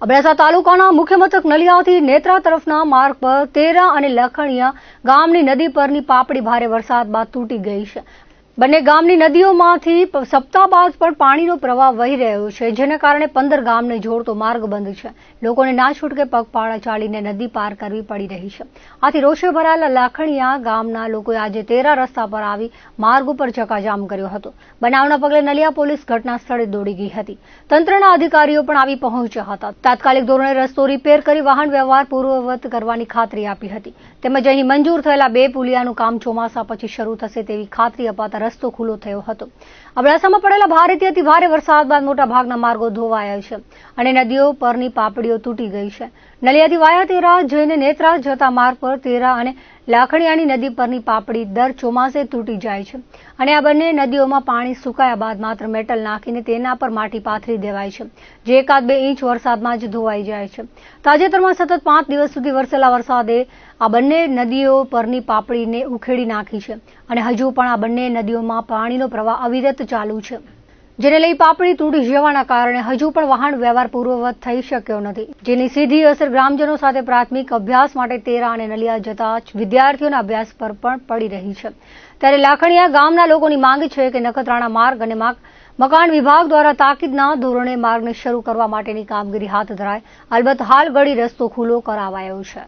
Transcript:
અબડાસા તાલુકાના મુખ્ય મથક નલિયાથી નેત્રા તરફના માર્ગ પર તેરા અને લખણીયા ગામની નદી પરની પાપડી ભારે વરસાદ બાદ તૂટી ગઈ છે. બંને ગામની નદીઓમાંથી સપ્તાહ બાદ પણ પાણીનો પ્રવાહ વહી રહ્યો છે, જેને કારણે પંદર ગામને જોડતો માર્ગ બંધ છે. લોકોને ના છૂટકે પગપાળા ચાલીને નદી પાર કરવી પડી રહી છે. આથી રોષે ભરાયેલા લાખણીયા ગામના લોકોએ આજે તેરા રસ્તા પર આવી માર્ગ ઉપર ચકાજામ કર્યો હતો. બનાવના પગલે નલિયા પોલીસ ઘટના સ્થળે દોડી ગઈ હતી. તંત્રના અધિકારીઓ પણ આવી પહોંચ્યા હતા. તાત્કાલિક ધોરણે રસ્તો રિપેર કરી વાહન વ્યવહાર પૂર્વવત કરવાની ખાતરી આપી હતી. તેમજ અહીં મંજૂર થયેલા બે પુલિયાનું કામ ચોમાસા પછી શરૂ થશે તેવી ખાતરી અપાતા રસ્તો ખુલ્લો થયો હતો. અબડાસામાં પડેલા ભારેથી અતિ ભારે વરસાદ બાદ મોટા ભાગના માર્ગો ધોવાયા છે અને નદીઓ પરની પાપડીઓ તૂટી ગઈ છે. નલિયાથી વાયા તેરા જઈને નેત્રા જતા માર્ગ પર તેરા અને લાખણીયાની નદી પરની પાપડી દર ચોમાસે તૂટી જાય છે અને આ બંને નદીઓમાં પાણી સુકાયા બાદ માત્ર મેટલ નાખીને તેના પર માટી પાથરી દેવાય છે. જે એકાદ બે ઇંચ વરસાદમાં જ ધોવાઈ જાય છે. તાજેતરમાં સતત પાંચ દિવસ સુધી વરસેલા વરસાદે આ બંને નદીઓ પરની પાપડીને ઉખેડી નાખી છે અને હજુ પણ આ બંને નદીઓમાં પાણીનો પ્રવાહ અવિરત ચાલુ છે. જેને લઈ પાપડી તૂટી જવાના કારણે હજુ પણ વાહન વ્યવહાર પૂર્વવત થઈ શક્યો નથી. જેની સીધી અસર ગ્રામજનો સાથે પ્રાથમિક અભ્યાસ માટે તેરા અને નલિયા જતા વિદ્યાર્થીઓના અભ્યાસ પર પણ પડી રહી છે. ત્યારે લાખણીયા ગામના લોકોની માંગ છે કે નખત્રાણા માર્ગ અને મકાન વિભાગ દ્વારા તાકીદના ધોરણે માર્ગને શરૂ કરવા માટેની કામગીરી હાથ ધરાય. અલબત્ત હાલ ગળી રસ્તો ખુલ્લો કરાવાયો છે.